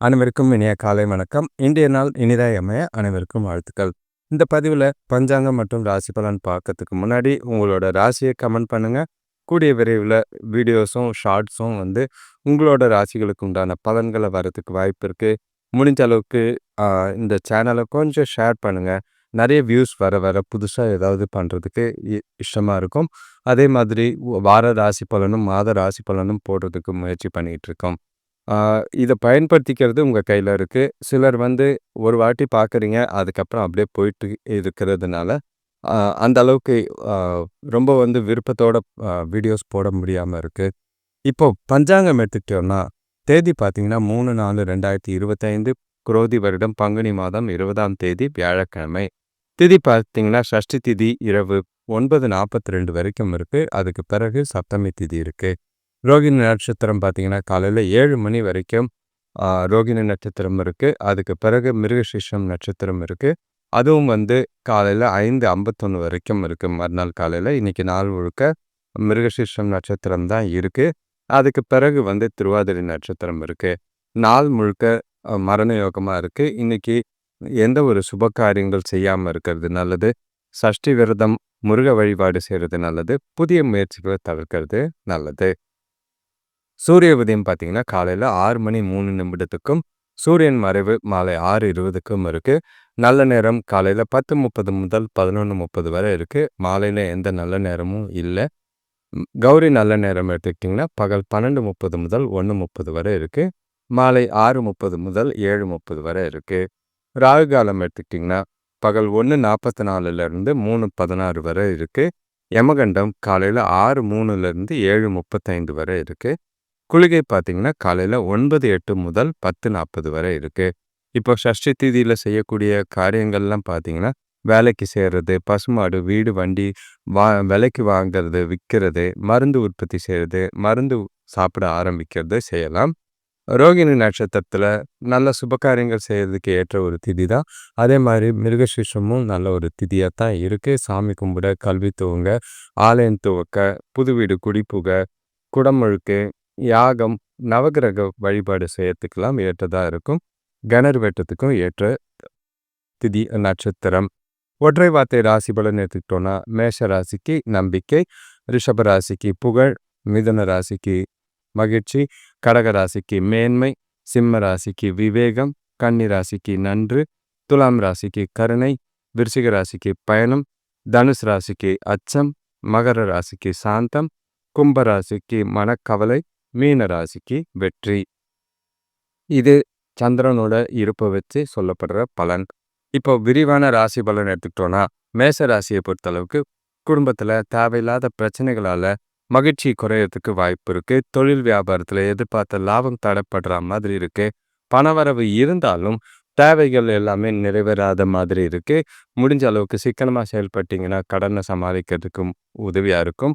அனைவருக்கும் இனிய காலை வணக்கம். இன்றைய நாள் இனிதாய் அமைய அனைவருக்கும் வாழ்த்துக்கள். இந்த பதிவில் பஞ்சாங்கம் மற்றும் ராசி பலன் பார்க்கறதுக்கு முன்னாடி உங்களோட ராசியை கமெண்ட் பண்ணுங்கள் கூடிய விரைவில் வீடியோஸும் ஷார்ட்ஸும் வந்து உங்களோட ராசிகளுக்கு உண்டான பலன்களை வரதுக்கு வாய்ப்பு இருக்குது முடிஞ்ச அளவுக்கு இந்த சேனலை கொஞ்சம் ஷேர் பண்ணுங்கள் நிறைய வியூஸ் வர வர புதுசாக ஏதாவது பண்ணுறதுக்கு இஷ்டமாக இருக்கும். அதே மாதிரி வார ராசி பலனும் மாத ராசி பலனும் போடுறதுக்கு முயற்சி பண்ணிகிட்டு இருக்கோம். இதை பயன்படுத்திக்கிறது உங்கள் கையில் இருக்குது சிலர் வந்து ஒரு வாட்டி பார்க்குறீங்க அதுக்கப்புறம் அப்படியே போயிட்டு இருக்கிறதுனால அந்த அளவுக்கு ரொம்ப வந்து விருப்பத்தோட வீடியோஸ் போட முடியாமல் இருக்குது இப்போ பஞ்சாங்கம் எடுத்துக்கிட்டோம்னா தேதி பார்த்தீங்கன்னா மூணு நாலு ரெண்டாயிரத்தி இருபத்தைந்து குரோதி வருடம் பங்குனி மாதம் இருபதாம் தேதி வியாழக்கிழமை. திதி பார்த்தீங்கன்னா ஷஷ்டி திதி இரவு ஒன்பது நாற்பத்தி ரெண்டு வரைக்கும் இருக்கு. அதுக்கு பிறகு சப்தமி திதி இருக்கு. ரோகிணி நட்சத்திரம் பார்த்தீங்கன்னா காலையில் ஏழு மணி வரைக்கும் ரோகிணி நட்சத்திரம் இருக்கு. அதுக்கு பிறகு மிருகசீஷம் நட்சத்திரம் இருக்குது அதுவும் வந்து காலையில் ஐந்து ஐம்பத்தொன்று வரைக்கும் இருக்குது மறுநாள் காலையில் இன்றைக்கி நாள் முழுக்க மிருகசீஷம் நட்சத்திரம் தான் இருக்குது அதுக்கு பிறகு வந்து திருவாதிரை நட்சத்திரம் இருக்கு. நாள் முழுக்க மரண யோகமாக இருக்கு. இன்னைக்கு எந்த ஒரு சுப காரியங்கள் செய்யாமல் இருக்கிறது நல்லது. சஷ்டி விரதம் முருக வழிபாடு செய்கிறது நல்லது. புதிய முயற்சிகளை தவிர்க்கிறது நல்லது. சூரிய உதயம் பார்த்தீங்கன்னா காலையில் ஆறு மணி மூணு நிமிடத்துக்கும் சூரியன் மறைவு மாலை ஆறு இருபதுக்கும் இருக்குது நல்ல நேரம் காலையில் பத்து முப்பது முதல் பதினொன்று முப்பது வரை இருக்கு. மாலையில் எந்த நல்ல நேரமும் இல்லை. கௌரி நல்ல நேரம் எடுத்துக்கிட்டிங்கன்னா பகல் பன்னெண்டு முப்பது முதல் ஒன்று முப்பது வரை இருக்கு. மாலை ஆறு முப்பது முதல் ஏழு முப்பது வரை இருக்கு. ராகு காலம் எடுத்துக்கிட்டிங்கன்னா பகல் ஒன்று நாற்பத்தி நாலுலேருந்து மூணு பதினாறு வரை இருக்கு. யமகண்டம் காலையில் ஆறு மூணுலேருந்து ஏழு முப்பத்தைந்து வரை இருக்குது குளிகை பார்த்தீங்கன்னா காலையில் ஒன்பது எட்டு முதல் பத்து நாற்பது வரை இருக்குது இப்போ ஷஷ்டி தீதியில் செய்யக்கூடிய காரியங்கள்லாம் பார்த்தீங்கன்னா வேலைக்கு சேர்றது பசுமாடு வீடு வண்டி வா விலைக்கு வாங்குறது விற்கிறது மருந்து உற்பத்தி செய்கிறது மருந்து சாப்பிட ஆரம்பிக்கிறது செய்யலாம். ரோகிணி நட்சத்திரத்தில் நல்ல சுபகாரியங்கள் செய்கிறதுக்கு ஏற்ற ஒரு திதி தான். அதே மாதிரி மிருகசீஷமும் நல்ல ஒரு திதியாக தான் இருக்குது சாமி கும்பிட கல்வி துவங்க ஆலயம் துவக்க புது வீடு குடிப்புக குடமுழுக்கு யாகம் நவகிரக வழிபாடு செய்யறதுக்கெல்லாம் ஏற்றதாக இருக்கும். கணர் வெட்டத்துக்கும் ஏற்ற திதி நட்சத்திரம். ஒற்றை வார்த்தை ராசி பலன் எடுத்துக்கிட்டோம்னா மேஷ ராசிக்கு நம்பிக்கை ரிஷப ராசிக்கு புகழ் மிதன ராசிக்கு மகிழ்ச்சி கடக ராசிக்கு மேன்மை சிம்ம ராசிக்கு விவேகம் கன்னி ராசிக்கு நன்று துலாம் ராசிக்கு கருணை விருச்சிக ராசிக்கு பயணம் தனுஷ் ராசிக்கு அச்சம் மகர ராசிக்கு சாந்தம் கும்ப ராசிக்கு மனக்கவலை மீன ராசிக்கு வெற்றி. இது சந்திரனோட இருப்பை வச்சு சொல்லப்படுற பலன். இப்போ விரிவான ராசி பலன் எடுத்துக்கிட்டோம்னா மேச ராசியை பொறுத்தளவுக்கு குடும்பத்தில் தேவையில்லாத பிரச்சனைகளால் மகிழ்ச்சி குறையறதுக்கு வாய்ப்பு இருக்கு. தொழில் வியாபாரத்தில் எதிர்பார்த்த லாபம் தடைப்படுற மாதிரி இருக்கு. பணவரவு இருந்தாலும் தேவைகள் எல்லாமே நிறைவேறாத மாதிரி இருக்கு. முடிஞ்ச அளவுக்கு சிக்கனமாக செயல்பட்டீங்கன்னா கடனை சமாளிக்கிறதுக்கும் உதவியாக இருக்கும்.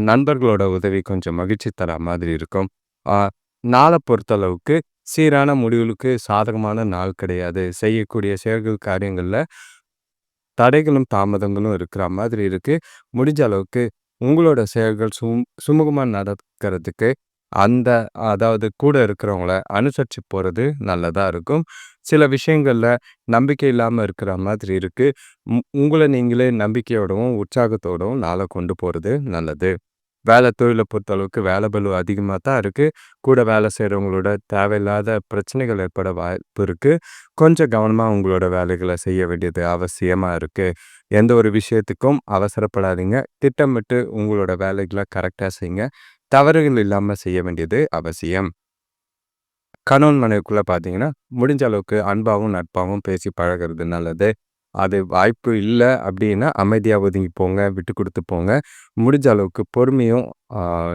நண்பர்களோட உதவி கொஞ்சம் மகிழ்ச்சி தர மாதிரி இருக்கும். ஆஹ் நாளை பொறுத்தளவுக்கு சீரான முடிவுகளுக்கு சாதகமான நாள் கிடையாது. செய்யக்கூடிய செயல்கள் காரியங்களில் தடைகளும் தாமதங்களும் இருக்கிற மாதிரி இருக்கு. முடிஞ்ச அளவுக்கு உங்களோட செயல்கள் சும் சுமூகமாக நடக்கிறதுக்கு அந்த அதாவது கூட இருக்கிறவங்கள அனுசரித்து போகிறது நல்லதாக இருக்கும். சில விஷயங்களில் நம்பிக்கை இல்லாமல் இருக்கிற மாதிரி இருக்குது உங்களை நீங்களே நம்பிக்கையோடவும் உற்சாகத்தோடவும் நாளை கொண்டு போகிறது நல்லது. வேலை தொழிலை பொறுத்தளவுக்கு வேலை பலு அதிகமாக தான் இருக்குது கூட வேலை செய்கிறவங்களோட தேவையில்லாத பிரச்சனைகள் ஏற்பட வாய்ப்பு இருக்குது கொஞ்சம் கவனமாக உங்களோட வேலைகளை செய்ய வேண்டியது அவசியமாக இருக்குது எந்த ஒரு விஷயத்துக்கும் அவசரப்படாதீங்க. திட்டமிட்டு உங்களோட வேலைகளை கரெக்டாக செய்யுங்க தவறுகள் இல்லாமல் செய்ய வேண்டியது அவசியம். கணவன் மனைவிக்குள்ளே பார்த்தீங்கன்னா முடிஞ்ச அளவுக்கு அன்பாகவும் நட்பாகவும் பேசி பழகிறது நல்லது. அது வாய்ப்பு இல்லை அப்படின்னா அமைதியாக ஒதுங்கி போங்க விட்டு கொடுத்து போங்க. முடிஞ்ச அளவுக்கு பொறுமையும்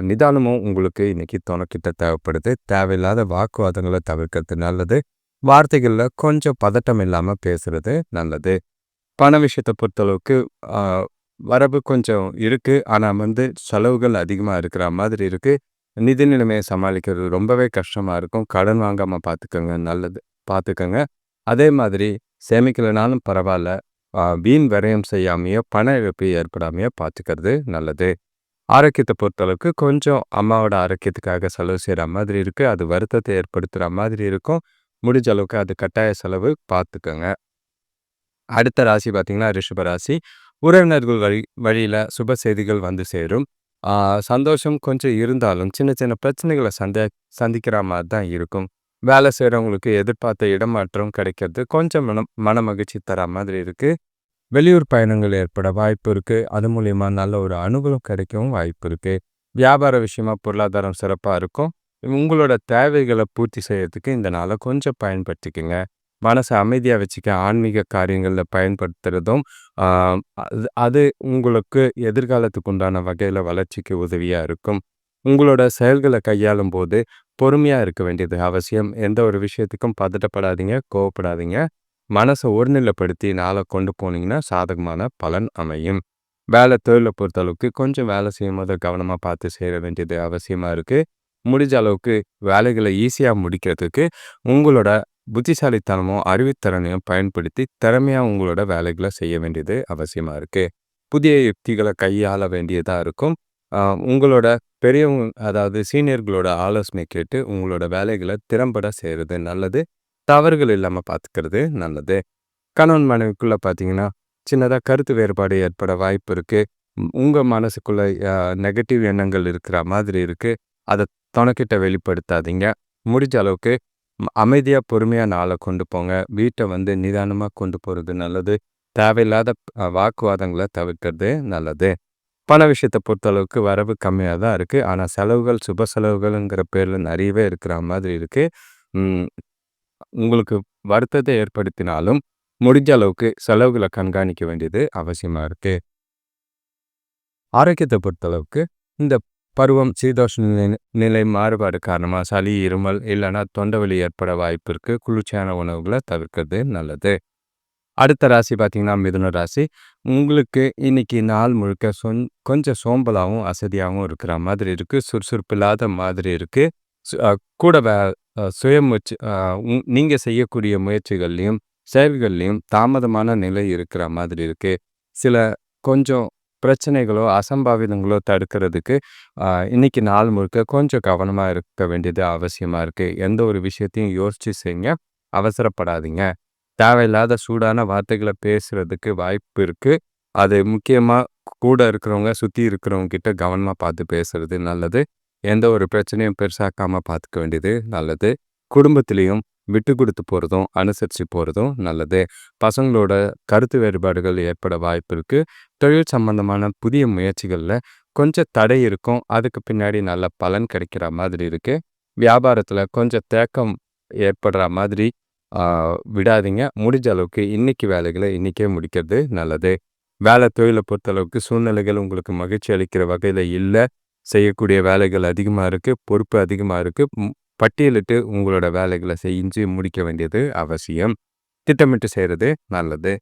நிதானமும் உங்களுக்கு இன்றைக்கி துணைக்கிட்ட தேவைப்படுது. தேவையில்லாத வாக்குவாதங்களை தவிர்க்கிறது நல்லது. வார்த்தைகளில் கொஞ்சம் பதட்டம் இல்லாமல் பேசுகிறது நல்லது. பண விஷயத்தை பொறுத்தளவுக்கு வரவு கொஞ்சம் இருக்கு. ஆனால் வந்து செலவுகள் அதிகமாக இருக்கிற மாதிரி இருக்கு. நிதி நிலைமையை சமாளிக்கிறது ரொம்பவே கஷ்டமாக இருக்கும். கடன் வாங்காமல் பார்த்துக்கோங்க நல்லது பார்த்துக்கோங்க அதே மாதிரி சேமிக்கலைனாலும் பரவாயில்ல. வீண் விரயம் செய்யாமையோ பண இழப்பு ஏற்படாமையோ பார்த்துக்கிறது நல்லது. ஆரோக்கியத்தை பொறுத்தளவுக்கு கொஞ்சம் அம்மாவோட ஆரோக்கியத்துக்காக செலவு செய்கிற மாதிரி இருக்குது அது வருத்தத்தை ஏற்படுத்துகிற மாதிரி இருக்கும். முடிஞ்ச அளவுக்கு அது கட்டாய செலவு பார்த்துக்கோங்க அடுத்த ராசி பார்த்தீங்கன்னா ரிஷப ராசி. உறவினர்கள் வழி வழியில் சுப செய்திகள் வந்து சேரும். சந்தோஷம் கொஞ்சம் இருந்தாலும் சின்ன சின்ன பிரச்சனைகளை சந்த சந்திக்கிற மாதிரி தான் இருக்கும். வேலை செய்கிறவங்களுக்கு எதிர்பார்த்த இடமாற்றம் கிடைக்கிறது. கொஞ்சம் மனம் மன மகிழ்ச்சி தர மாதிரி இருக்குது வெளியூர் பயணங்கள் ஏற்பட வாய்ப்பு இருக்குது அது மூலிமா நல்ல ஒரு அனுகூலம் கிடைக்கவும் வாய்ப்பு இருக்குது வியாபார விஷயமா பொருளாதாரம் சிறப்பாக இருக்கும். உங்களோட தேவைகளை பூர்த்தி செய்யறதுக்கு இந்த நாளை கொஞ்சம் பயன்படுத்திக்கங்க. மனசை அமைதியாக வச்சுக்க ஆன்மீக காரியங்களில் பயன்படுத்துகிறதும் அது அது உங்களுக்கு எதிர்காலத்துக்கு உண்டான வகையில் வளர்ச்சிக்கு உதவியாக இருக்கும். உங்களோட செயல்களை கையாளும் போது பொறுமையாக இருக்க வேண்டியது அவசியம். எந்த ஒரு விஷயத்துக்கும் பதட்டப்படாதீங்க கோவப்படாதீங்க. மனசை ஒருநிலைப்படுத்தி நாளை கொண்டு போனீங்கன்னா சாதகமான பலன் அமையும். வேலை தொழிலை பொறுத்தளவுக்கு கொஞ்சம் வேலை செய்யும் போது கவனமாக பார்த்து செய்ய வேண்டியது அவசியமாக இருக்குது முடிஞ்ச அளவுக்கு வேலைகளை ஈஸியாக முடிக்கிறதுக்கு உங்களோட புத்திசாலித்தனமும் அறிவுத்திறனையும் பயன்படுத்தி திறமையாக உங்களோட வேலைகளை செய்ய வேண்டியது அவசியமாக இருக்குது புதிய யுக்திகளை கையாள வேண்டியதாக இருக்கும். உங்களோட பெரியவங்க அதாவது சீனியர்களோட ஆலோசனை கேட்டு உங்களோட வேலைகளை திறம்பட செய்கிறது நல்லது. தவறுகள் இல்லாமல் பார்த்துக்கிறது நல்லது. கணவன் மனைவிக்குள்ளே பார்த்தீங்கன்னா சின்னதாக கருத்து வேறுபாடு ஏற்பட வாய்ப்பு இருக்குது உங்கள் மனசுக்குள்ளே நெகட்டிவ் எண்ணங்கள் இருக்கிற மாதிரி இருக்குது அதை துணைக்கிட்ட வெளிப்படுத்தாதீங்க. முடிஞ்ச அளவுக்கு அமைதியாக பொறுமையாக நாளை கொண்டு போங்க. வீட்டை வந்து நிதானமாக கொண்டு போகிறது நல்லது. தேவையில்லாத வாக்குவாதங்களை தவிர்க்கிறது நல்லது. பண விஷயத்தை பொறுத்தளவுக்கு வரவு கம்மியாக தான் இருக்குது ஆனால் செலவுகள் சுப செலவுகள்ங்கிற பேரில் நிறையவே இருக்கிற மாதிரி இருக்குது உங்களுக்கு வருத்தத்தை ஏற்படுத்தினாலும் முடிஞ்ச அளவுக்கு செலவுகளை கண்காணிக்க வேண்டியது அவசியமாக இருக்குது ஆரோக்கியத்தை பொறுத்தளவுக்கு இந்த பருவம் சீதோஷ நிலை நிலை மாறுபாடு காரணமாக சளி இருமல் இல்லைன்னா தொண்டவெளி ஏற்பட வாய்ப்பு இருக்குது குளிர்ச்சியான உணவுகளை தவிர்க்கிறது நல்லது. அடுத்த ராசி பார்த்தீங்கன்னா மிதுன ராசி. உங்களுக்கு இன்னைக்கு நாள் முழுக்க சொன் கொஞ்சம் சோம்பலாகவும் அசதியாகவும் இருக்கிற மாதிரி இருக்குது சுறுசுறுப்பு இல்லாத மாதிரி இருக்குது கூட வே சுய முயற்சி நீங்கள் செய்யக்கூடிய முயற்சிகள்லையும் செயல்கள்லையும் தாமதமான நிலை இருக்கிற மாதிரி இருக்குது சில கொஞ்சம் பிரச்சனைகளோ அசம்பாவிதங்களோ தடுக்கிறதுக்கு இன்னைக்கு நாள் முழுக்க கொஞ்சம் கவனமாக இருக்க வேண்டியது அவசியமாக இருக்குது எந்த ஒரு விஷயத்தையும் யோசித்து செய்யுங்க அவசரப்படாதீங்க. தேவையில்லாத சூடான வார்த்தைகளை பேசுறதுக்கு வாய்ப்பு இருக்குது அது முக்கியமாக கூட இருக்கிறவங்க சுற்றி இருக்கிறவங்க கிட்ட கவனமாக பார்த்து பேசுறது நல்லது. எந்த ஒரு பிரச்சனையும் பெருசாக்காமல் பார்த்துக்க வேண்டியது நல்லது. குடும்பத்திலையும் விட்டு கொடுத்து போகிறதும் அனுசரித்து போகிறதும் நல்லது. பசங்களோட கருத்து வேறுபாடுகள் ஏற்பட வாய்ப்பு இருக்குது தொழில் சம்பந்தமான புதிய முயற்சிகளில் கொஞ்சம் தடை இருக்கும். அதுக்கு பின்னாடி நல்ல பலன் கிடைக்கிற மாதிரி இருக்குது வியாபாரத்தில் கொஞ்சம் தேக்கம் ஏற்படுற மாதிரி விடாதீங்க. முடிஞ்ச அளவுக்கு இன்றைக்கி வேலைகளை இன்றைக்கே முடிக்கிறது நல்லது. வேலை தொழிலை பொறுத்தளவுக்கு சூழ்நிலைகள் உங்களுக்கு மகிழ்ச்சி அளிக்கிற வகையில் இல்லை. செய்யக்கூடிய வேலைகள் அதிகமாக இருக்குது பொறுப்பு அதிகமாக இருக்குது பட்டியலிட்டு உங்களோட வேலைகளை செஞ்சு முடிக்க வேண்டியது அவசியம். திட்டமிட்டு செய்கிறது நல்லது.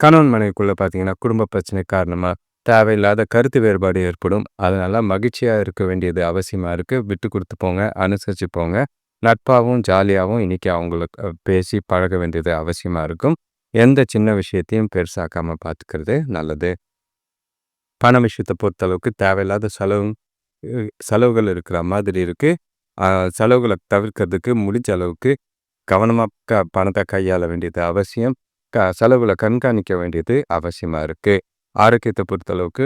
கணவன் மனைவிக்குள்ளே பார்த்தீங்கன்னா குடும்ப பிரச்சனை காரணமாக தேவையில்லாத கருத்து வேறுபாடு ஏற்படும். அதனால் மகிழ்ச்சியாக இருக்க வேண்டியது அவசியமாக இருக்குது விட்டு கொடுத்து போங்க அனுசரித்து போங்க. நட்பாகவும் ஜாலியாகவும் இன்றைக்கி அவங்களுக்கு பேசி பழக வேண்டியது அவசியமாக இருக்கும். எந்த சின்ன விஷயத்தையும் பெருசாக்காமல் பார்த்துக்கிறது நல்லது. பண விஷயத்தை பொறுத்தளவுக்கு தேவையில்லாத செலவு செலவுகள் இருக்கிற மாதிரி இருக்குது செலவுகளை தவிர்க்கிறதுக்கு முடிஞ்ச அளவுக்கு கவனமாக க பணத்தை கையாள வேண்டியது அவசியம். க செலவுகளை கண்காணிக்க வேண்டியது அவசியமாக இருக்குது ஆரோக்கியத்தை பொறுத்தளவுக்கு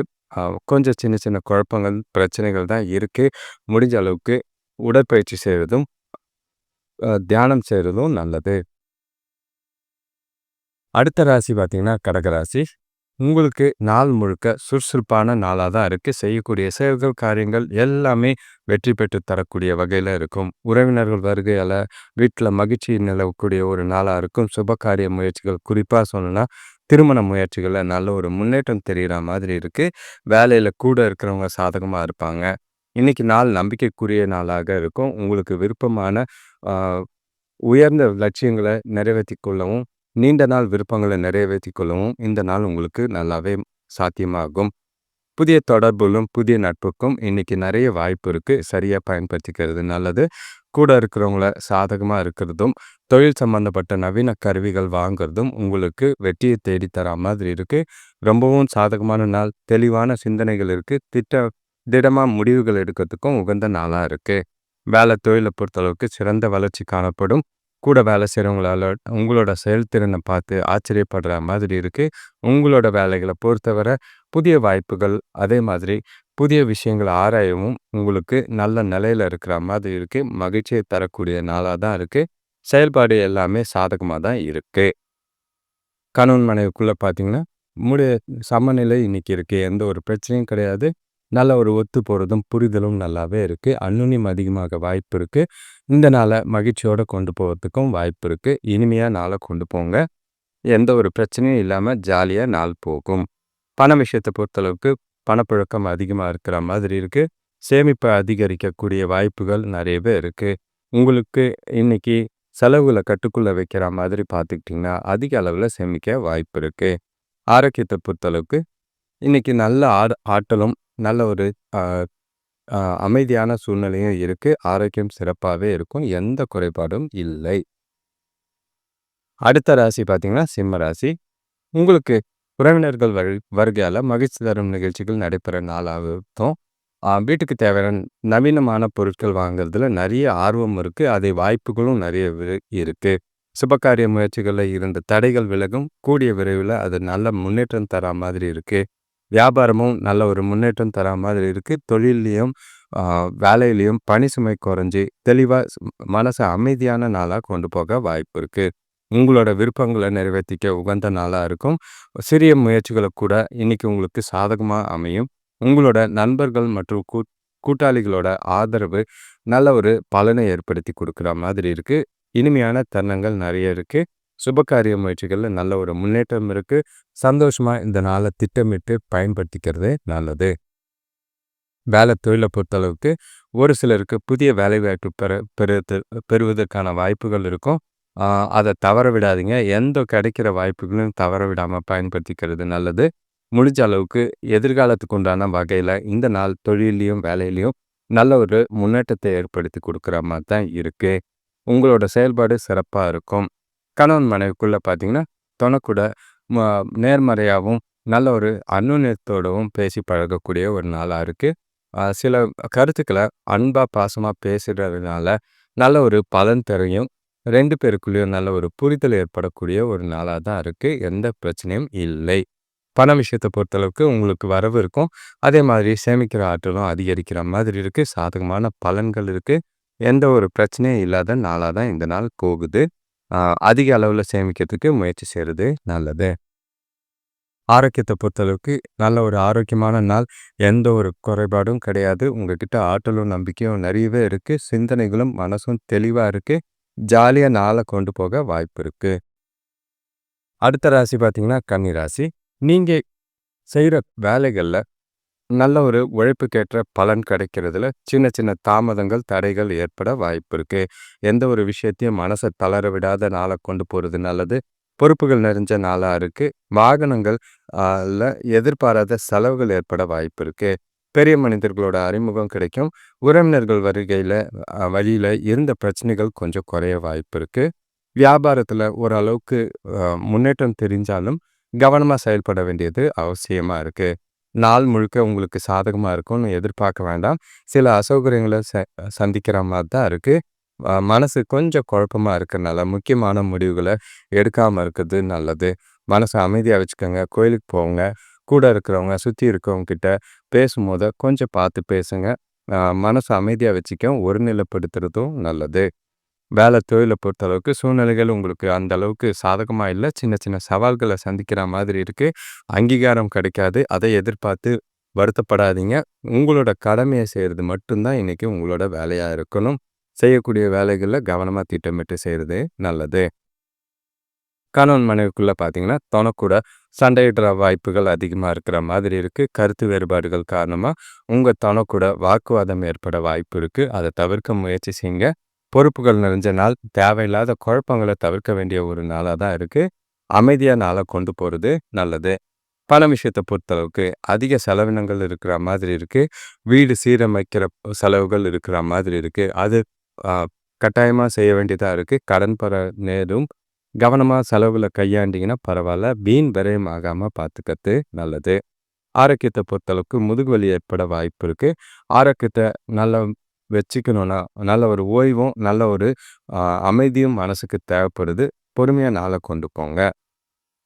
கொஞ்சம் சின்ன சின்ன குழப்பங்கள் பிரச்சனைகள் தான் இருக்குது முடிஞ்ச அளவுக்கு உடற்பயிற்சி செய்வதும் தியானம் செய்கிறதும் நல்லது. அடுத்த ராசி பார்த்தீங்கன்னா கடகராசி. உங்களுக்கு நாள் முழுக்க சுறுசுறுப்பான நாளாக தான் இருக்குது செய்யக்கூடிய செயல்கள் காரியங்கள் எல்லாமே வெற்றி பெற்று தரக்கூடிய வகையில் இருக்கும். உறவினர்கள் வருகையால் வீட்டில் மகிழ்ச்சி நிலவக்கூடிய ஒரு நாளாக இருக்கும். சுப காரிய முயற்சிகள் குறிப்பாக சொல்லணும்னா திருமண முயற்சிகளில் நல்ல ஒரு முன்னேற்றம் தெரிகிற மாதிரி இருக்குது வேலையில் கூட இருக்கிறவங்க சாதகமாக இருப்பாங்க. இன்றைக்கி நாள் நம்பிக்கைக்குரிய நாளாக இருக்கும். உங்களுக்கு விருப்பமான உயர்ந்த லட்சியங்களை நிறைவேற்றி கொள்ளவும் நீண்ட நாள் விருப்பங்களை நிறைவேற்றி கொள்ளவும் இந்த நாள் உங்களுக்கு நல்லாவே சாத்தியமாகும். புதிய தொடர்புகளும் புதிய நட்புக்கும் இன்னைக்கு நிறைய வாய்ப்பு இருக்குது சரியாக பயன்படுத்திக்கிறது நல்லது. கூட இருக்கிறவங்கள சாதகமாக இருக்கிறதும் தொழில் சம்பந்தப்பட்ட நவீன கருவிகள் வாங்குறதும் உங்களுக்கு வெற்றியை தேடித்தர மாதிரி இருக்குது ரொம்பவும் சாதகமான நாள். தெளிவான சிந்தனைகள் இருக்குது திட்ட திடமாக முடிவுகள் எடுக்கிறதுக்கும் உகந்த நாளாக இருக்குது வேலை தொழிலை பொறுத்தளவுக்கு சிறந்த வளர்ச்சி காணப்படும். கூட வேலை செய்கிறவங்களால உங்களோட செயல்திறனை பார்த்து ஆச்சரியப்படுற மாதிரி இருக்குது உங்களோட வேலைகளை பொறுத்தவரை புதிய வாய்ப்புகள் அதே மாதிரி புதிய விஷயங்களை ஆராயவும் உங்களுக்கு நல்ல நிலையில் இருக்கிற மாதிரி இருக்குது மகிழ்ச்சியை தரக்கூடிய நாளாக தான் இருக்குது செயல்பாடு எல்லாமே சாதகமாக தான் இருக்குது கணவன் மனைவிக்குள்ளே பார்த்தீங்கன்னா முடி சமநிலை இன்னைக்கு இருக்குது எந்த ஒரு பிரச்சனையும் கிடையாது. நல்ல ஒரு ஒத்து போகிறதும் புரிதலும் நல்லாவே இருக்குது அன்னுனியம் அதிகமாக வாய்ப்பு இருக்குது இந்த நாளை மகிழ்ச்சியோடு கொண்டு போகிறதுக்கும் வாய்ப்பு இருக்குது இனிமையாக நாளை கொண்டு போங்க. எந்த ஒரு பிரச்சனையும் இல்லாமல் ஜாலியாக நாள் போகும். பண விஷயத்தை பொறுத்தளவுக்கு பணப்புழக்கம் அதிகமாக இருக்கிற மாதிரி இருக்குது சேமிப்பை அதிகரிக்கக்கூடிய வாய்ப்புகள் நிறையவே இருக்குது உங்களுக்கு இன்னைக்கு செலவுகளை கட்டுக்குள்ளே வைக்கிற மாதிரி பார்த்துக்கிட்டிங்கன்னா அதிக அளவில் சேமிக்க வாய்ப்பு இருக்குது ஆரோக்கியத்தை பொறுத்தளவுக்கு இன்னைக்கு நல்ல ஆட ஆற்றலும் நல்ல ஒரு அமைதியான சூழ்நிலையும் இருக்குது ஆரோக்கியம் சிறப்பாகவே இருக்கும். எந்த குறைபாடும் இல்லை. அடுத்த ராசி பார்த்திங்கன்னா சிம்ம ராசி. உங்களுக்கு உறவினர்கள் வரு வருகையால் மகிழ்ச்சி தரும் நிகழ்ச்சிகள் நடைபெற நாளாகட்டும். வீட்டுக்கு தேவையான நவீனமான பொருட்கள் வாங்குறதுல நிறைய ஆர்வம் இருக்குது அதை வாய்ப்புகளும் நிறைய இருக்குது சுபகாரிய முயற்சிகளில் இருந்த தடைகள் விலகும். கூடிய விரைவில் அது நல்ல முன்னேற்றம் தர மாதிரி இருக்குது வியாபாரமும் நல்ல ஒரு முன்னேற்றம் தர மாதிரி இருக்குது தொழிலையும் வேலையிலையும் பணி சுமை குறைஞ்சி தெளிவாக மனசை அமைதியான நாளாக கொண்டு போக வாய்ப்பு இருக்குது உங்களோட விருப்பங்களை நிறைவேற்றிக்க உகந்த நாளாக இருக்கும். சிறிய முயற்சிகளை கூட இன்னைக்கு உங்களுக்கு சாதகமாக அமையும். உங்களோட நண்பர்கள் மற்றும் கூ கூட்டாளிகளோட ஆதரவு நல்ல ஒரு பலனை ஏற்படுத்தி கொடுக்குற மாதிரி இருக்குது இனிமையான தருணங்கள் நிறைய இருக்குது சுபகாரிய முயற்சிகளில் நல்ல ஒரு முன்னேற்றம் இருக்குது சந்தோஷமாக இந்த நாளை திட்டமிட்டு பயன்படுத்திக்கிறது நல்லது. வேலை தொழிலை பொறுத்தளவுக்கு ஒரு சிலருக்கு புதிய வேலைவாய்ப்பு பெற பெறுவது பெறுவதற்கான வாய்ப்புகள் இருக்கும். அதை தவற விடாதீங்க. எந்த கிடைக்கிற வாய்ப்புகளையும் தவற விடாமல் பயன்படுத்திக்கிறது நல்லது. முடிஞ்ச அளவுக்கு எதிர்காலத்துக்கு உண்டான வகையில் இந்த நாள் தொழிலையும் வேலையிலையும் நல்ல ஒரு முன்னேற்றத்தை ஏற்படுத்தி கொடுக்குற மாதிரி தான் இருக்குது உங்களோட செயல்பாடு சிறப்பாக இருக்கும். கணவன் மனைவிக்குள்ளே பார்த்திங்கன்னா தொணக்கூட நேர்மறையாகவும் நல்ல ஒரு அன்னுநியத்தோடவும் பேசி பழகக்கூடிய ஒரு நாளாக இருக்குது சில கருத்துக்களை அன்பாக பாசமாக பேசுகிறதுனால நல்ல ஒரு பலன் தரையும். ரெண்டு பேருக்குள்ளேயும் நல்ல ஒரு புரிதல் ஏற்படக்கூடிய ஒரு நாளாக தான் இருக்குது எந்த பிரச்சனையும் இல்லை. பண விஷயத்தை பொறுத்தளவுக்கு உங்களுக்கு வரவு இருக்கும். அதே மாதிரி சேமிக்கிற ஆற்றலும் அதிகரிக்கிற மாதிரி இருக்குது சாதகமான பலன்கள் இருக்குது எந்த ஒரு பிரச்சனையும் இல்லாத நாளாக தான் இந்த நாள் போகுது. அதிக அளவில் சேமிக்கிறதுக்கு முயற்சி செய்கிறது நல்லது. ஆரோக்கியத்தை பொறுத்தளவுக்கு நல்ல ஒரு ஆரோக்கியமான நாள். எந்த ஒரு குறைபாடும் கிடையாது. உங்ககிட்ட ஆற்றலும் நம்பிக்கையும் நிறையவே இருக்குது சிந்தனைகளும் மனசும் தெளிவாக இருக்குது ஜாலியாக நாளை கொண்டு போக வாய்ப்பு இருக்குது அடுத்த ராசி பார்த்திங்கன்னா கன்னி ராசி நீங்கள் செய்கிற வேலைகளில் நல்ல ஒரு உழைப்புக்கேற்ற பலன் கிடைக்கிறதுல சின்ன சின்ன தாமதங்கள் தடைகள் ஏற்பட வாய்ப்பு இருக்கு. எந்த ஒரு விஷயத்தையும் மனசை தளர விடாத நாளை கொண்டு போகிறது நல்லது. பொறுப்புகள் நிறைஞ்ச நாளாக இருக்கு. வாகனங்கள் எதிர்பாராத செலவுகள் ஏற்பட வாய்ப்பு இருக்கு. பெரிய மனிதர்களோட அறிமுகம் கிடைக்கும். உறவினர்கள் வருகையில் வழியில் இருந்த பிரச்சனைகள் கொஞ்சம் குறைய வாய்ப்பு இருக்கு. வியாபாரத்தில் ஓரளவுக்கு முன்னேற்றம் தெரிஞ்சாலும் கவனமாக செயல்பட வேண்டியது அவசியமாக இருக்குது நாள் முழுக்க உங்களுக்கு சாதகமாக இருக்கும்னு எதிர்பார்க்க வேண்டாம். சில அசௌகரியங்களை ச சந்திக்கிற மாதிரி தான் இருக்குது மனசு கொஞ்சம் குழப்பமாக இருக்கிறனால முக்கியமான முடிவுகளை எடுக்காமல் இருக்கிறது நல்லது. மனசை அமைதியாக வச்சுக்கோங்க. கோயிலுக்கு போங்க. கூட இருக்கிறவங்க சுற்றி இருக்கிறவங்க கிட்ட பேசும்போது கொஞ்சம் பார்த்து பேசுங்க. மனசை அமைதியாக வச்சுக்க ஒருநிலைப்படுத்துறதும் நல்லது. வேலை தொழிலை பொறுத்தளவுக்கு சூழ்நிலைகள் உங்களுக்கு அந்த அளவுக்கு சாதகமாக இல்லை. சின்ன சின்ன சவால்களை சந்திக்கிற மாதிரி இருக்குது அங்கீகாரம் கிடைக்காது. அதை எதிர்பார்த்து வருத்தப்படாதீங்க. உங்களோட கடமையை செய்கிறது மட்டும்தான் இன்றைக்கி உங்களோட வேலையாக இருக்கணும். செய்யக்கூடிய வேலைகளில் கவனமாக திட்டமிட்டு செய்கிறது நல்லது. கணவன் மனைவிக்குள்ளே பார்த்தீங்கன்னா தனக்கூட சண்டையிடுற வாய்ப்புகள் அதிகமாக இருக்கிற மாதிரி இருக்குது கருத்து வேறுபாடுகள் காரணமாக உங்கள் தனக்கூட வாக்குவாதம் ஏற்பட வாய்ப்பு இருக்குது அதை தவிர்க்க முயற்சி செய்யுங்க. பொறுப்புகள் நிறைஞ்ச நாள் தேவையில்லாத குழப்பங்களை தவிர்க்க வேண்டிய ஒரு நாளாக தான் இருக்குது அமைதியாக நாளாக கொண்டு போகிறது நல்லது. பண விஷயத்தை பொறுத்தளவுக்கு அதிக செலவினங்கள் இருக்கிற மாதிரி இருக்குது வீடு சீரமைக்கிற செலவுகள் இருக்கிற மாதிரி இருக்குது அது கட்டாயமாக செய்ய வேண்டியதாக இருக்குது கடன் பெற நேரும் கவனமாக செலவுகளை கையாண்டிங்கன்னா பரவாயில்ல. வீண் விரயம் ஆகாமல் பார்த்துக்கிறது நல்லது. ஆரோக்கியத்தை பொறுத்தளவுக்கு முதுகு வலி ஏற்பட வாய்ப்பு இருக்குது ஆரோக்கியத்தை நல்ல வச்சுக்கணும்னா நல்ல ஒரு ஓய்வும் நல்ல ஒரு அமைதியும் மனசுக்கு தேவைப்படுது. பொறுமையாக நாளை கொண்டு போங்க.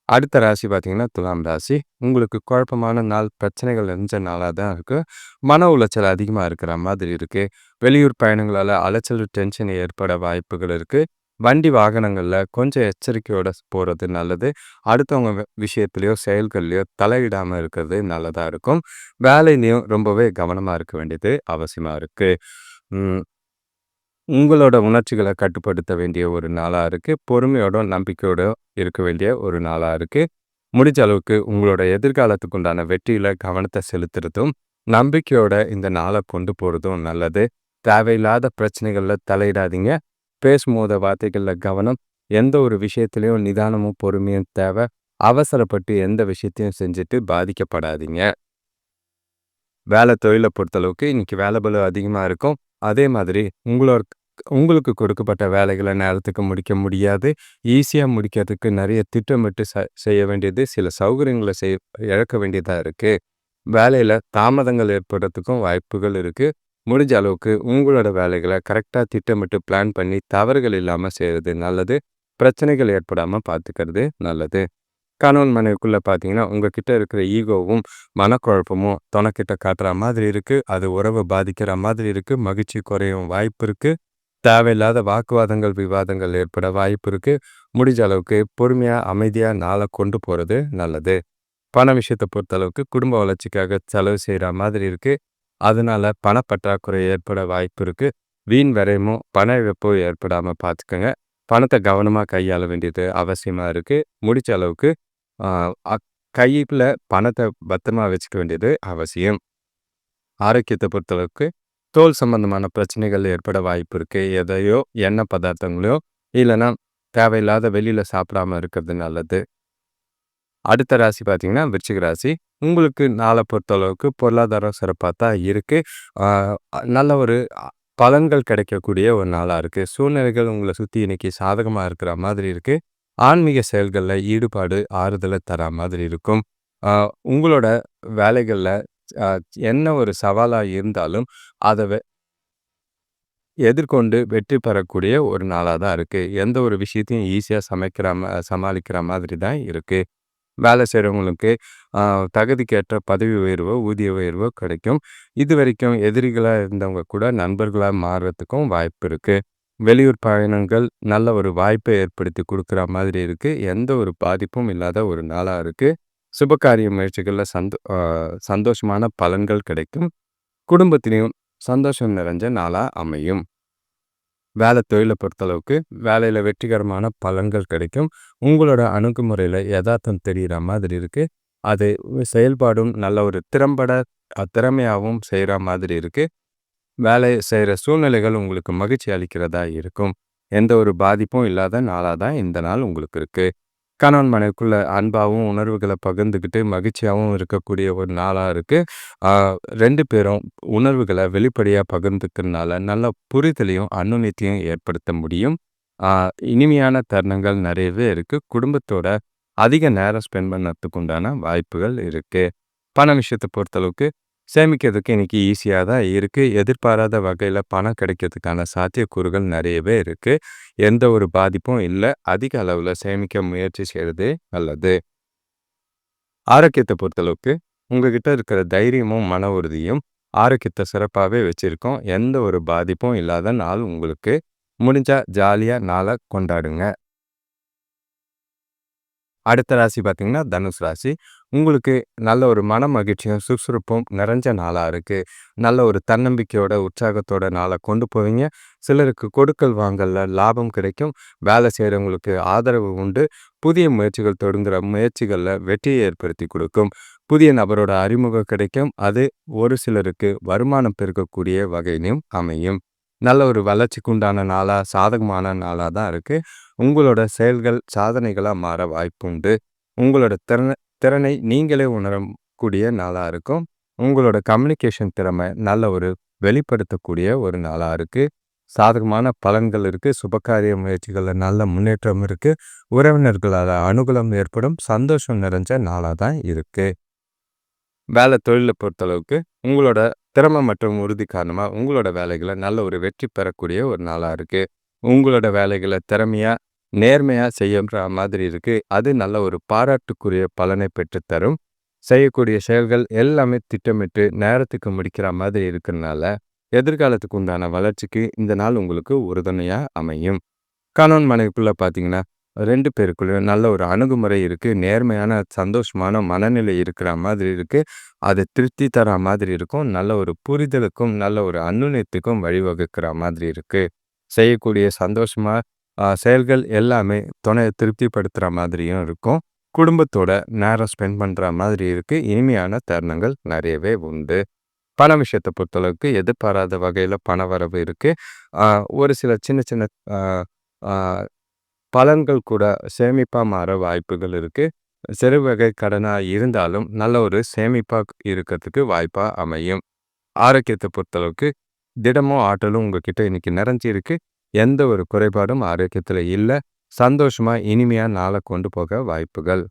அடுத்த ராசி பார்த்தீங்கன்னா துலாம் ராசி. உங்களுக்கு குழப்பமான நாள் பிரச்சனைகள் இருந்த நாளாக தான் இருக்குது மன உளைச்சல் அதிகமாக இருக்கிற மாதிரி இருக்குது வெளியூர் பயணங்களால் அலைச்சல் டென்ஷன் ஏற்பட வாய்ப்புகள் இருக்குது வண்டி வாகனங்களில் கொஞ்சம் எச்சரிக்கையோட போகிறது நல்லது. அடுத்தவங்க விஷயத்துலையோ செயல்கள்லையோ தலையிடாமல் இருக்கிறது நல்லதாக இருக்கும். வேலையிலையும் ரொம்பவே கவனமாக இருக்க வேண்டியது அவசியமாக இருக்குது உங்களோட உணர்ச்சிகளை கட்டுப்படுத்த வேண்டிய ஒரு நாளாக இருக்குது பொறுமையோட நம்பிக்கையோட இருக்க வேண்டிய ஒரு நாளாக இருக்குது முடிஞ்ச அளவுக்கு உங்களோட எதிர்காலத்துக்கு உண்டான வெற்றியில் கவனத்தை செலுத்துறதும் நம்பிக்கையோட இந்த நாளை கொண்டு போகிறதும் நல்லது. தேவையில்லாத பிரச்சனைகளில் தலையிடாதீங்க. பேசும்போத வார்த்தைகளில் கவனம். எந்த ஒரு விஷயத்துலையும் நிதானமும் பொறுமையும் தேவை. அவசரப்பட்டு எந்த விஷயத்தையும் செஞ்சுட்டு பாதிக்கப்படாதீங்க. வேலை தொழிலை பொறுத்தளவுக்கு இன்னைக்கு வேலை பலு அதிகமாக இருக்கும். அதே மாதிரி உங்களோட உங்களுக்கு கொடுக்கப்பட்ட வேலைகளை நேரத்துக்கு முடிக்க முடியாது. ஈஸியாக முடிக்கிறதுக்கு நிறைய திட்டமிட்டு செய்ய வேண்டியது சில சௌகரியங்களை செய் இழக்க வேண்டியதாக இருக்குது வேலையில் தாமதங்கள் ஏற்படுறதுக்கும் வாய்ப்புகள் இருக்குது முடிஞ்ச அளவுக்கு உங்களோட வேலைகளை கரெக்டாக திட்டமிட்டு பிளான் பண்ணி தவறுகள் இல்லாமல் செய்கிறது நல்லது. பிரச்சனைகள் ஏற்படாமல் பார்த்துக்கிறது நல்லது. கணவன் மனைவிக்குள்ளே பார்த்தீங்கன்னா உங்ககிட்ட இருக்கிற ஈகோவும் மனக்குழப்பமும் தொனக்கிட்ட காட்டுற மாதிரி இருக்குது அது உறவை பாதிக்கிற மாதிரி இருக்குது மகிழ்ச்சி குறையும் வாய்ப்பு இருக்குது தேவையில்லாத வாக்குவாதங்கள் விவாதங்கள் ஏற்பட வாய்ப்பு இருக்குது முடிஞ்ச அளவுக்கு பொறுமையாக அமைதியாக நாளை கொண்டு போகிறது நல்லது. பண விஷயத்தை பொறுத்தளவுக்கு குடும்ப வளர்ச்சிக்காக செலவு செய்கிற மாதிரி இருக்குது அதனால பணப்பற்றாக்குறை ஏற்பட வாய்ப்பு இருக்கு. வீண் விரயமும் பண இழப்போ ஏற்படாமல் பார்த்துக்கோங்க. பணத்தை கவனமாக கையாள வேண்டியது அவசியமாக இருக்குது முடிச்ச அளவுக்கு கையில் பணத்தை பத்திரமா வச்சுக்க வேண்டியது அவசியம். ஆரோக்கியத்தை பொறுத்தளவுக்கு தோல் சம்பந்தமான பிரச்சனைகள் ஏற்பட வாய்ப்பு இருக்குது எதையோ எண்ணெய் பதார்த்தங்களையோ இல்லைன்னா தேவையில்லாத வெளியில் சாப்பிடாம இருக்கிறது நல்லது. அடுத்த ராசி பார்த்திங்கன்னா விருச்சிக ராசி. உங்களுக்கு நாளை பொறுத்தளவுக்கு பொருளாதாரம் சிறப்பாக தான் இருக்குது நல்ல ஒரு பலன்கள் கிடைக்கக்கூடிய ஒரு நாளாக இருக்குது சூழ்நிலைகள் உங்களை சுற்றி இன்னைக்கு சாதகமாக இருக்கிற மாதிரி இருக்குது ஆன்மீக செயல்களில் ஈடுபாடு ஆறுதலை தர மாதிரி இருக்கும். உங்களோட வேலைகளில் என்ன ஒரு சவாலாக இருந்தாலும் அதை எதிர்கொண்டு வெற்றி பெறக்கூடிய ஒரு நாளாக தான் இருக்குது எந்த ஒரு விஷயத்தையும் ஈஸியாக சமைக்கிற சமாளிக்கிற மாதிரி தான் இருக்குது வேலை செய்கிறவங்களுக்கு தகுதிக்கேற்ற பதவி உயர்வோ ஊதிய உயர்வோ கிடைக்கும். இது வரைக்கும் எதிரிகளாக இருந்தவங்க கூட நண்பர்களாக மாறுறதுக்கும் வாய்ப்பு இருக்குது வெளியூர் பயணங்கள் நல்ல ஒரு வாய்ப்பை ஏற்படுத்தி கொடுக்குற மாதிரி இருக்குது எந்த ஒரு பாதிப்பும் இல்லாத ஒரு நாளாக இருக்குது சுபகாரிய முயற்சிகளில் சந்தோ சந்தோஷமான பலன்கள் கிடைக்கும். குடும்பத்திலையும் சந்தோஷம் நிறைஞ்ச நாளாக அமையும். வேலை தொழிலை பொறுத்தளவுக்கு வேலையில் வெற்றிகரமான பலன்கள் கிடைக்கும். உங்களோட அணுகுமுறையில் யதார்த்தம் தெரிகிற மாதிரி இருக்குது அது செயல்பாடும் நல்ல ஒரு திறம்பட திறமையாகவும் செய்கிற மாதிரி இருக்குது வேலை செய்கிற சூழ்நிலைகள் உங்களுக்கு மகிழ்ச்சி அளிக்கிறதா இருக்கும். எந்த ஒரு பாதிப்பும் இல்லாத நாளாக தான் இந்த நாள் உங்களுக்கு இருக்குது கணவன் மனைவிக்குள்ள அன்பாகவும் உணர்வுகளை பகிர்ந்துக்கிட்டு மகிழ்ச்சியாகவும் இருக்கக்கூடிய ஒரு நாளாக இருக்குது ரெண்டு பேரும் உணர்வுகளை வெளிப்படையாக பகிர்ந்துக்கிறதுனால நல்ல புரிதலையும் அன்னுணியத்தையும் ஏற்படுத்த முடியும். இனிமையான தருணங்கள் நிறையவே இருக்குது குடும்பத்தோட அதிக நேரம் ஸ்பெண்ட் பண்ணுறதுக்கு உண்டான வாய்ப்புகள் இருக்குது பண விஷயத்தை பொறுத்தளவுக்கு சேமிக்கிறதுக்கு இன்னைக்கு ஈஸியாக தான் இருக்குது எதிர்பாராத வகையில் பணம் கிடைக்கிறதுக்கான சாத்தியக்கூறுகள் நிறையவே இருக்குது எந்த ஒரு பாதிப்பும் இல்லை. அதிக அளவில் சேமிக்க முயற்சி செய்கிறது நல்லது. ஆரோக்கியத்தை பொறுத்தளவுக்கு உங்ககிட்ட இருக்கிற தைரியமும் மன உறுதியும் ஆரோக்கியத்தை சிறப்பாகவே வச்சுருக்கோம். எந்த ஒரு பாதிப்பும் இல்லாத நாள் உங்களுக்கு முடிஞ்சால் ஜாலியாக நாளை கொண்டாடுங்க. அடுத்த ராசி பார்த்தீங்கன்னா தனுஷ் ராசி. உங்களுக்கு நல்ல ஒரு மன மகிழ்ச்சியும் சுறுசுறுப்பும் நிறைஞ்ச நாளாக இருக்குது நல்ல ஒரு தன்னம்பிக்கையோட உற்சாகத்தோட நாளை கொண்டு போவீங்க. சிலருக்கு கொடுக்கல் வாங்கல லாபம் கிடைக்கும். வேலை செய்கிறவங்களுக்கு ஆதரவு உண்டு. புதிய முயற்சிகள் தொடங்குகிற முயற்சிகளில் வெற்றியை ஏற்படுத்தி கொடுக்கும். புதிய நபரோட அறிமுகம் கிடைக்கும். அது ஒரு சிலருக்கு வருமானம் பெருக்கக்கூடிய வகையிலும் அமையும். நல்ல ஒரு வளர்ச்சிக்கு உண்டான நாளாக சாதகமான நாளாக தான் இருக்குது உங்களோட செயல்கள் சாதனைகளாக மாற வாய்ப்பு உண்டு உங்களோட திறனை திறனை நீங்களே உணரக்கூடிய நாளாக இருக்கும். உங்களோட கம்யூனிகேஷன் திறமை நல்ல ஒரு வெளிப்படுத்தக்கூடிய ஒரு நாளாக இருக்குது சாதகமான பலன்கள் இருக்குது சுபகாரிய முயற்சிகளில் நல்ல முன்னேற்றம் இருக்குது உறவினர்களால் அனுகூலம் ஏற்படும். சந்தோஷம் நிறைஞ்ச நாளாக தான் இருக்குது வேலை தொழிலை பொறுத்தளவுக்கு உங்களோட திறமை மற்றும் உறுதி காரணமாக உங்களோட வேலைகளை நல்ல ஒரு வெற்றி பெறக்கூடிய ஒரு நாளாக இருக்குது உங்களோட வேலைகளை திறமையாக நேர்மையாக செய்யற மாதிரி இருக்குது அது நல்ல ஒரு பாராட்டுக்குரிய பலனை பெற்றுத்தரும் செய்யக்கூடிய செயல்கள் எல்லாமே திட்டமிட்டு நேரத்துக்கு முடிக்கிற மாதிரி இருக்கிறனால எதிர்காலத்துக்கு உண்டான வளர்ச்சிக்கு இந்த நாள் உங்களுக்கு உறுதுணையாக அமையும். கணவன் மனைவிக்குள்ளே பார்த்தீங்கன்னா ரெண்டு பேருக்குள்ளேயும் நல்ல ஒரு அணுகுமுறை இருக்குது நேர்மையான சந்தோஷமான மனநிலை இருக்கிற மாதிரி இருக்குது அது திருப்தி தர மாதிரி இருக்கும். நல்ல ஒரு புரிதலுக்கும் நல்ல ஒரு அன்னுணயத்துக்கும் வழிவகுக்கிற மாதிரி இருக்குது செய்யக்கூடிய சந்தோஷமாக செயல்கள் எல்லாமே துணையை திருப்திப்படுத்துகிற மாதிரியும் இருக்கும். குடும்பத்தோட நேரம் ஸ்பெண்ட் பண்ணுற மாதிரி இருக்குது இனிமையான தருணங்கள் நிறையவே உண்டு. பண விஷயத்தை பொறுத்தளவுக்கு எதிர்பாராத வகையில் பண வரவு இருக்குது ஒரு சில சின்ன சின்ன பலன்கள் கூட சேமிப்பாக மாற வாய்ப்புகள் இருக்குது சிறு வகை கடனாக இருந்தாலும் நல்ல ஒரு சேமிப்பாக இருக்கிறதுக்கு வாய்ப்பாக அமையும். ஆரோக்கியத்தை பொறுத்தளவுக்கு திடமும் ஆற்றலும் உங்ககிட்ட இன்னைக்கு நிறைஞ்சிருக்கு. எந்த ஒரு குறைபாடும் ஆரோக்கியத்தில் இல்லை. சந்தோஷமாக இனிமையாக நாளை கொண்டு போக வாய்ப்புகள்.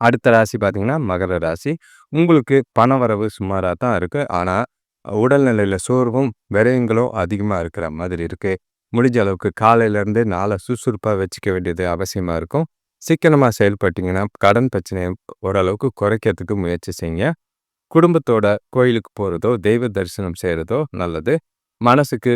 அடுத்த ராசி பார்த்தீங்கன்னா மகர ராசி. உங்களுக்கு பண வரவு சுமாராக தான் இருக்குது ஆனால் உடல்நிலையில் சோர்வும் விரயங்களும் அதிகமாக இருக்கிற மாதிரி இருக்குது முடிஞ்ச அளவுக்கு காலையிலேருந்து நாளை சுறுசுறுப்பாக வச்சுக்க வேண்டியது அவசியமாக இருக்கும். சிக்கனமாக செயல்பட்டிங்கன்னா கடன் பிரச்சனையை ஓரளவுக்கு குறைக்கிறதுக்கு முயற்சி செய்யுங்க. குடும்பத்தோட கோயிலுக்கு போகிறதோ தெய்வ தரிசனம் செய்கிறதோ நல்லது. மனசுக்கு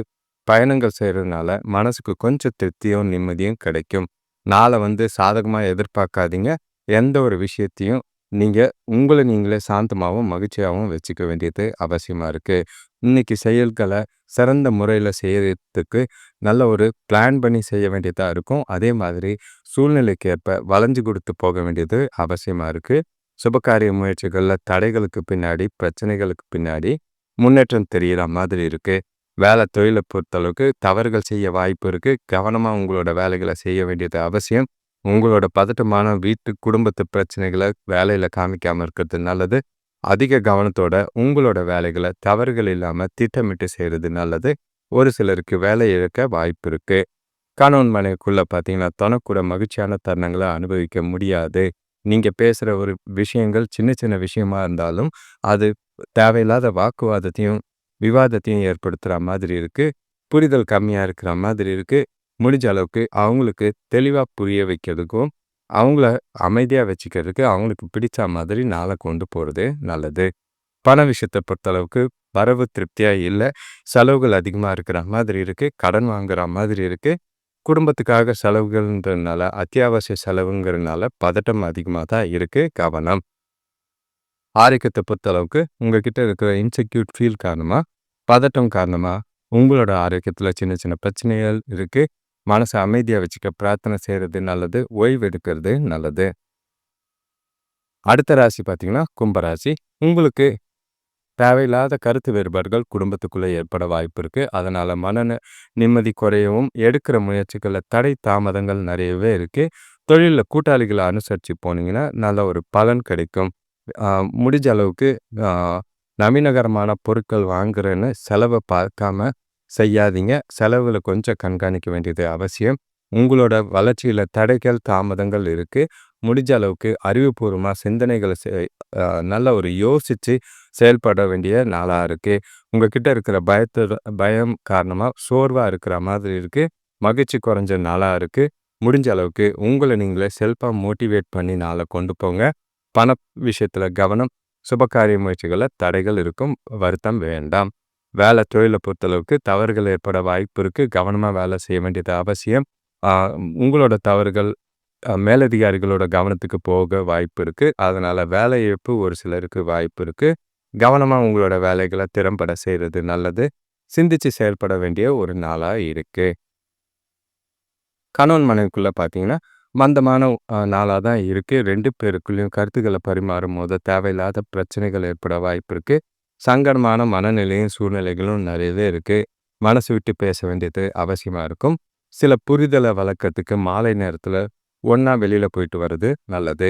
பயணங்கள் செய்கிறதுனால மனசுக்கு கொஞ்சம் திருப்தியும் நிம்மதியும் கிடைக்கும். நாளை வந்து சாதகமாக எதிர்பார்க்காதீங்க. எந்த ஒரு விஷயத்தையும் நீங்கள் உங்களை நீங்களே சாந்தமாகவும் மகிழ்ச்சியாகவும் வச்சுக்க வேண்டியது அவசியமாக இருக்குது இன்னைக்கு செயல்களை சிறந்த முறையில் செய்யறதுக்கு நல்ல ஒரு பிளான் பண்ணி செய்ய வேண்டியதாக இருக்கும். அதே மாதிரி சூழ்நிலைக்கு ஏற்ப வளைஞ்சு கொடுத்து போக வேண்டியது அவசியமாக இருக்குது சுபகாரிய முயற்சிகளில் தடைகளுக்கு பின்னாடி பிரச்சனைகளுக்கு பின்னாடி முன்னேற்றம் தெரிகிற மாதிரி இருக்குது வேலை தொழிலை பொறுத்தளவுக்கு தவறுகள் செய்ய வாய்ப்பு இருக்குது கவனமாக உங்களோட வேலைகளை செய்ய வேண்டியது அவசியம். உங்களோட பதட்டமான வீட்டு குடும்பத்து பிரச்சனைகளை வேலையில் காமிக்காமல் இருக்கிறது நல்லது. அதிக கவனத்தோட உங்களோட வேலைகளை தவறுகள் இல்லாமல் திட்டமிட்டு செய்கிறது நல்லது. ஒரு சிலருக்கு வேலை இழக்க வாய்ப்பு இருக்குது கணவன் மனைவிக்குள்ளே பார்த்தீங்கன்னா தனக்கூட மகிழ்ச்சியான தருணங்களை அனுபவிக்க முடியாது. நீங்கள் பேசுகிற ஒரு விஷயங்கள் சின்ன சின்ன விஷயமா இருந்தாலும் அது தேவையில்லாத வாக்குவாதத்தையும் விவாதத்தையும் ஏற்படுத்துகிற மாதிரி இருக்கு. புரிதல் கம்மியா இருக்கிற மாதிரி இருக்கு. முடிஞ்ச அளவுக்கு அவங்களுக்கு தெளிவாக புரிய வைக்கிறதுக்கும் அவங்கள அமைதியாக வச்சுக்கிறதுக்கு அவங்களுக்கு பிடிச்ச மாதிரி நாளை கொண்டு போகிறது நல்லது. பண விஷயத்தை பொறுத்தளவுக்கு வரவு திருப்தியாக இல்லை. செலவுகள் அதிகமாக இருக்கிற மாதிரி இருக்குது கடன் வாங்குற மாதிரி இருக்குது குடும்பத்துக்காக செலவுகள்ன்றதுனால அத்தியாவசிய செலவுங்கிறதுனால பதட்டம் அதிகமாக தான் இருக்குது கவனம். ஆரோக்கியத்தை பொறுத்தளவுக்கு உங்ககிட்ட இருக்கிற இன்செக்யூர் ஃபீல் காரணமாக பதட்டம் காரணமாக உங்களோட ஆரோக்கியத்தில் சின்ன சின்ன பிரச்சனைகள் இருக்குது மனசை அமைதியாக வச்சுக்க பிரார்த்தனை செய்கிறது நல்லது ஓய்வு எடுக்கிறது நல்லது. அடுத்த ராசி பார்த்திங்கன்னா கும்பராசி உங்களுக்கு தேவையில்லாத கருத்து வேறுபாடுகள் குடும்பத்துக்குள்ளே ஏற்பட வாய்ப்பு இருக்குது அதனால் மன நிம்மதி குறையவும் எடுக்கிற முயற்சிகளில் தடை தாமதங்கள் நிறையவே இருக்குது தொழிலில் கூட்டாளிகளை அனுசரித்து போனீங்கன்னா நல்ல ஒரு பலன் கிடைக்கும். முடிஞ்ச அளவுக்கு நவீனகரமான பொருட்கள் வாங்குறேன்னு செலவை பார்க்காம செய்யாதீங்க. செலவில் கொஞ்சம் கண்காணிக்க வேண்டியது அவசியம். உங்களோட வளர்ச்சியில் தடைகள் தாமதங்கள் இருக்குது முடிஞ்ச அளவுக்கு அறிவுபூர்வமாக சிந்தனைகளை நல்ல ஒரு யோசித்து செயல்பட வேண்டிய நாளாக இருக்குது உங்ககிட்ட இருக்கிற பயத்து பயம் காரணமாக சோர்வாக இருக்கிற மாதிரி இருக்குது மகிழ்ச்சி குறைஞ்ச நாளாக இருக்குது முடிஞ்ச அளவுக்கு உங்களை நீங்களே செல்ஃபாக மோட்டிவேட் பண்ணி நாளை கொண்டு போங்க. பண விஷயத்தில் கவனம் சுபகாரிய முயற்சிகளில் தடைகள் இருக்கும் வருத்தம் வேண்டாம். வேலை தொழிலை பொறுத்தளவுக்கு தவறுகள் ஏற்பட வாய்ப்பு இருக்குது கவனமாக வேலை செய்ய வேண்டியது அவசியம். உங்களோட தவறுகள் மேலதிகாரிகளோட கவனத்துக்கு போக வாய்ப்பு இருக்குது அதனால் வேலை இழப்பு ஒரு சிலருக்கு வாய்ப்பு இருக்குது கவனமாக உங்களோட வேலைகளை திறம்பட செய்கிறது நல்லது. சிந்திச்சு செயல்பட வேண்டிய ஒரு நாளாக இருக்குது கணவன் மனைவிக்குள்ளே பார்த்தீங்கன்னா மந்தமான நாளாக தான் இருக்குது ரெண்டு பேருக்குள்ளேயும் கருத்துக்களை பரிமாறும் போது தேவையில்லாத பிரச்சனைகள் ஏற்பட வாய்ப்பு இருக்குது சங்கடமான மனநிலையும் சூழ்நிலைகளும் நிறையவே இருக்குது மனசு விட்டு பேச வேண்டியது அவசியமாக இருக்கும். சில புரிதலை வளர்க்கறதுக்கு மாலை நேரத்தில் ஒன்றா வெளியில் போயிட்டு வர்றது நல்லது.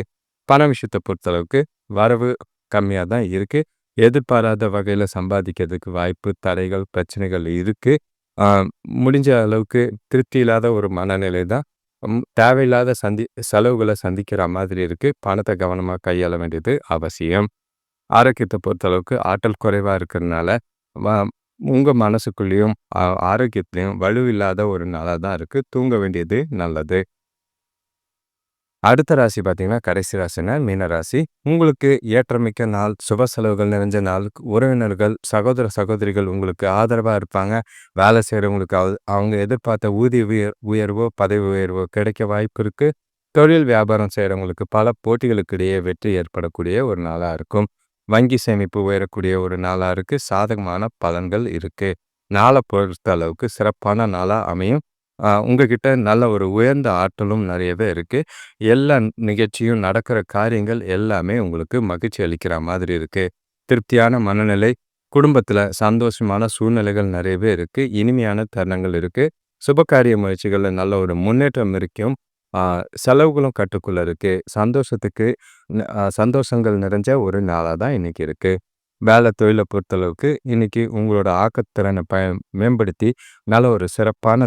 பண விஷயத்தை பொறுத்தளவுக்கு வரவு கம்மியாக தான் இருக்குது எதிர்பாராத வகையில் சம்பாதிக்கிறதுக்கு வாய்ப்பு தடைகள் பிரச்சனைகள் இருக்குது முடிஞ்ச அளவுக்கு திருப்தி இல்லாத ஒரு மனநிலை தான் தேவையில்லாத சந்தி செலவுகளை சந்திக்கிற மாதிரி இருக்குது பணத்தை கவனமாக கையாள வேண்டியது அவசியம். ஆரோக்கியத்தை பொறுத்தளவுக்கு ஆற்றல் குறைவாக இருக்கிறதுனால உங்கள் மனசுக்குள்ளேயும் ஆரோக்கியத்திலையும் வலுவில்லாத ஒரு நாளாக தான் இருக்குது தூங்க வேண்டியது நல்லது. அடுத்த ராசி பார்த்தீங்கன்னா கடைசி ராசினா மீன ராசி. உங்களுக்கு ஏற்றமிக்க நாள் சுப செலவுகள் நிறைஞ்ச நாள் உறவினர்கள் சகோதர சகோதரிகள் உங்களுக்கு ஆதரவாக இருப்பாங்க. வேலை செய்கிறவங்களுக்கு அவங்க எதிர்பார்த்த ஊதிய உயர் உயர்வோ பதவி உயர்வோ கிடைக்க வாய்ப்பு இருக்குது தொழில் வியாபாரம் செய்கிறவங்களுக்கு பல போட்டிகளுக்கு இடையே வெற்றி ஏற்படக்கூடிய ஒரு நாளாக இருக்கும். வங்கி சேமிப்பு உயரக்கூடிய ஒரு நாளாக இருக்குது சாதகமான பலன்கள் இருக்குது நாளை பொறுத்த அளவுக்கு சிறப்பான நாளாக அமையும். உங்ககிட்ட நல்ல ஒரு உயர்ந்த ஆற்றலும் நிறையவே இருக்குது எல்லா நிகழ்ச்சியும் நடக்கிற காரியங்கள் எல்லாமே உங்களுக்கு மகிழ்ச்சி அளிக்கிற மாதிரி இருக்குது திருப்தியான மனநிலை குடும்பத்தில் சந்தோஷமான சூழ்நிலைகள் நிறையவே இருக்குது இனிமையான தருணங்கள் இருக்குது சுபகாரிய முயற்சிகளில் நல்ல ஒரு முன்னேற்றம் இருக்கும். செலவுகளும் கட்டுக்குள்ளே இருக்குது சந்தோஷத்துக்கு சந்தோஷங்கள் நிறைஞ்ச ஒரு நாளாக தான் இன்னைக்கு இருக்குது வேலை தொழிலை பொறுத்தளவுக்கு இன்றைக்கி உங்களோட ஆக்கத்திறனை ப மேம்படுத்தி நல்ல ஒரு சிறப்பான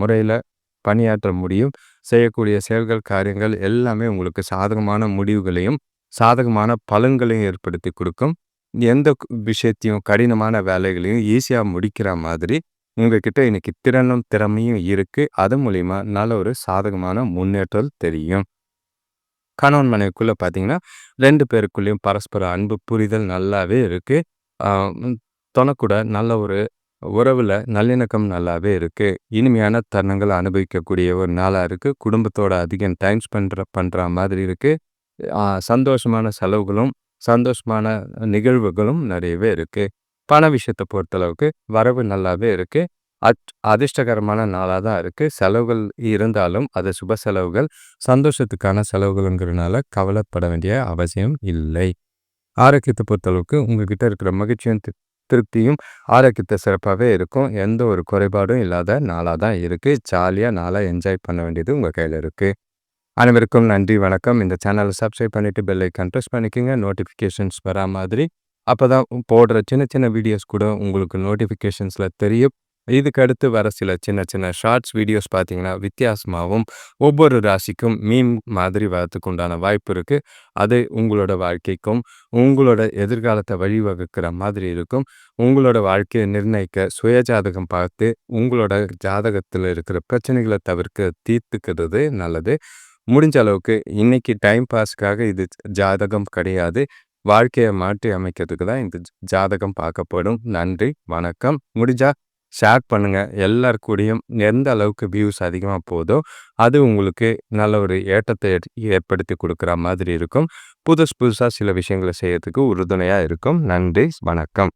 முறையில் பணியாற்ற முடியும். செய்யக்கூடிய செயல்கள் காரியங்கள் எல்லாமே உங்களுக்கு சாதகமான முடிவுகளையும் சாதகமான பலன்களையும் ஏற்படுத்தி கொடுக்கும். எந்த விஷயத்தையும் கடினமான வேலைகளையும் ஈஸியாக முடிக்கிற மாதிரி உங்ககிட்ட இன்றைக்கி திறனும் திறமையும் இருக்குது அது மூலிமா நல்ல ஒரு சாதகமான முன்னேற்றம் தெரியும். கணவன் மனைவிக்குள்ளே பார்த்தீங்கன்னா ரெண்டு பேருக்குள்ளேயும் பரஸ்பர அன்பு புரிதல் நல்லாவே இருக்குது தொனக்கூட நல்ல ஒரு உறவில் நல்லிணக்கம் நல்லாவே இருக்குது இனிமையான தருணங்களை அனுபவிக்கக்கூடிய ஒரு நாளாக இருக்குது குடும்பத்தோட அதிகம் டைம் ஸ்பெண்ட் பண்ணுற மாதிரி இருக்குது சந்தோஷமான செலவுகளும் சந்தோஷமான நிகழ்வுகளும் நிறையவே இருக்குது பண விஷயத்தை பொறுத்தளவுக்கு வரவு நல்லாவே இருக்குது அட் அதிர்ஷ்டகரமான நாளாக தான் இருக்குது செலவுகள் இருந்தாலும் அது சுப செலவுகள். சந்தோஷத்துக்கான செலவுகள்ங்கிறனால கவலைப்பட வேண்டிய அவசியம் இல்லை. ஆரோக்கியத்தை பொறுத்தளவுக்கு உங்ககிட்ட இருக்கிற மகிழ்ச்சியும் திருப்தியும் ஆரோக்கியத்தை சிறப்பாகவே இருக்கும். எந்த ஒரு குறைபாடும் இல்லாத நாளாக தான் இருக்குது ஜாலியாக நாளாக என்ஜாய் பண்ண வேண்டியது உங்கள் கையில் இருக்குது அனைவருக்கும் நன்றி வணக்கம். இந்த சேனலை சப்ஸ்கிரைப் பண்ணிவிட்டு பெல்லை கண்ட்ரஸ் பண்ணிக்கோங்க. நோட்டிஃபிகேஷன்ஸ் வரா மாதிரி. அப்போ தான் போடுற சின்ன சின்ன வீடியோஸ் கூட உங்களுக்கு நோட்டிஃபிகேஷன்ஸில் தெரியும். இதுக்கு அடுத்து வர சில சின்ன சின்ன ஷார்ட்ஸ் வீடியோஸ் பார்த்தீங்கன்னா வித்தியாசமாகவும் ஒவ்வொரு ராசிக்கும் மீன் மாதிரி வரத்துக்கு உண்டான வாய்ப்பு இருக்குது அது உங்களோட வாழ்க்கைக்கும் உங்களோட எதிர்காலத்தை வழிவகுக்கிற மாதிரி இருக்கும். உங்களோட வாழ்க்கையை நிர்ணயிக்க சுய ஜாதகம் பார்த்து உங்களோட ஜாதகத்தில் இருக்கிற பிரச்சனைகளை தவிர்க்க தீர்த்துக்கிறது நல்லது. முடிஞ்ச அளவுக்கு இன்னைக்கு டைம் பாஸ்க்காக இது ஜாதகம் கிடையாது. வாழ்க்கையை மாற்றி அமைக்கிறதுக்கு தான் இந்த ஜாதகம் பார்க்கப்படும். நன்றி வணக்கம். முடிஞ்சா ஷேர் பண்ணுங்கள் எல்லாருக்கூடையும் எந்த அளவுக்கு வியூஸ் அதிகமாக போதோ அது உங்களுக்கு நல்ல ஒரு ஏற்றத்தை ஏற்படுத்தி கொடுக்குற மாதிரி இருக்கும். புதுசு புதுசாக சில விஷயங்களை செய்யறதுக்கு உறுதுணையாக இருக்கும். நன்றி. வணக்கம்.